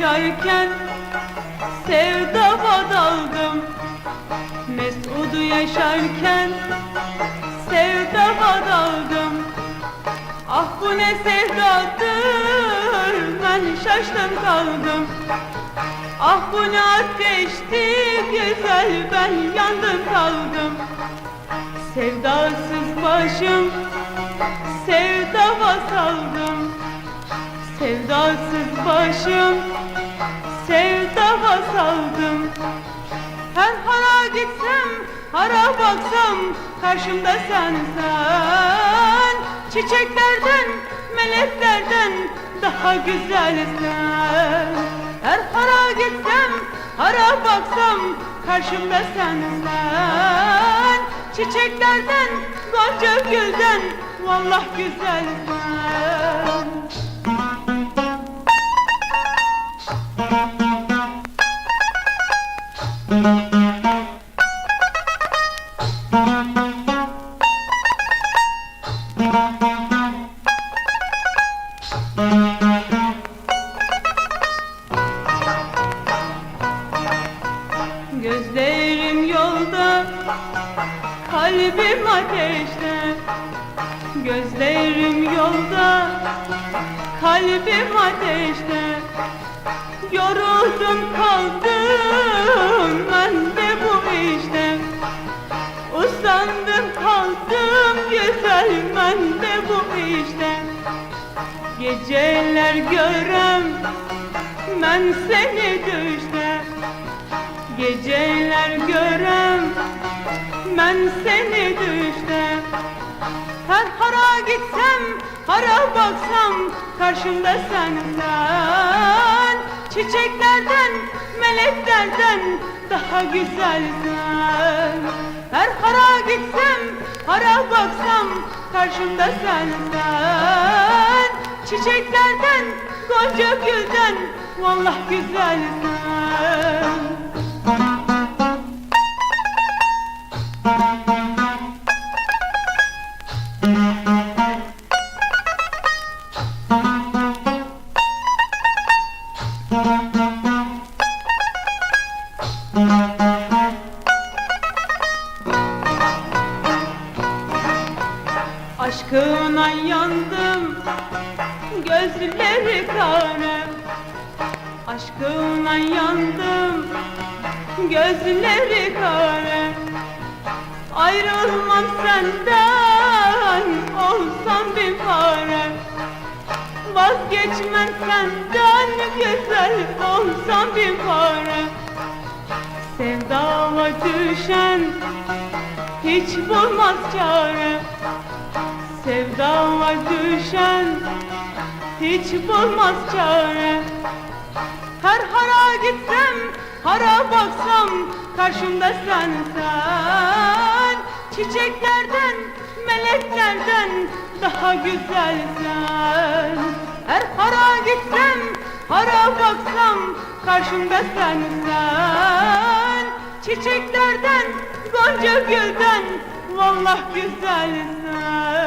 yaşarken Sevdama daldım Mesud'u yaşarken Sevdama daldım Ah bu ne sevdadır Ben şaştım kaldım. Ah bu ne ateşti güzel Ben yandım kaldım. Sevdasız başım Sevdama saldım Sevdasız başım Sevdama saldım. Her hara gitsem Hara baksam Karşımda sen sen. Çiçeklerden Meleklerden Daha güzelsen Her hara gitsem Hara baksam Karşımda sen sen. Çiçeklerden Gonca gülden Vallah güzelsen kalbim ateşte. Gözlerim yolda, kalbim ateşte. Yoruldum kaldım ben de bu işte. Usandım kaldım güzel ben de bu işte. Geceler görem ben seni düşte. Geceler görem ben seni düşte. Her hara gitsem hara baksam karşımda sen sen Çiçeklerden meleklerden daha güzelsen. Her hara gitsem hara baksam karşımda sen sen Çiçeklerden gonca gülden vallah güzelsen Aşkına yandım Gözleri kara. Aşkına yandım Gözleri kara. Ayrılmam senden Vazgeçmem senden Güzel olsam bir para Sevdama düşen Hiç bulmaz çare. Sevdama düşen hiç bulmaz çare. Her hara gitsem, hara baksam karşımda sen sen Çiçeklerden, meleklerden daha güzelsen Her hara gitsem, hara baksam karşımda sen sen Çiçeklerden, gonca gülden vallah güzelsen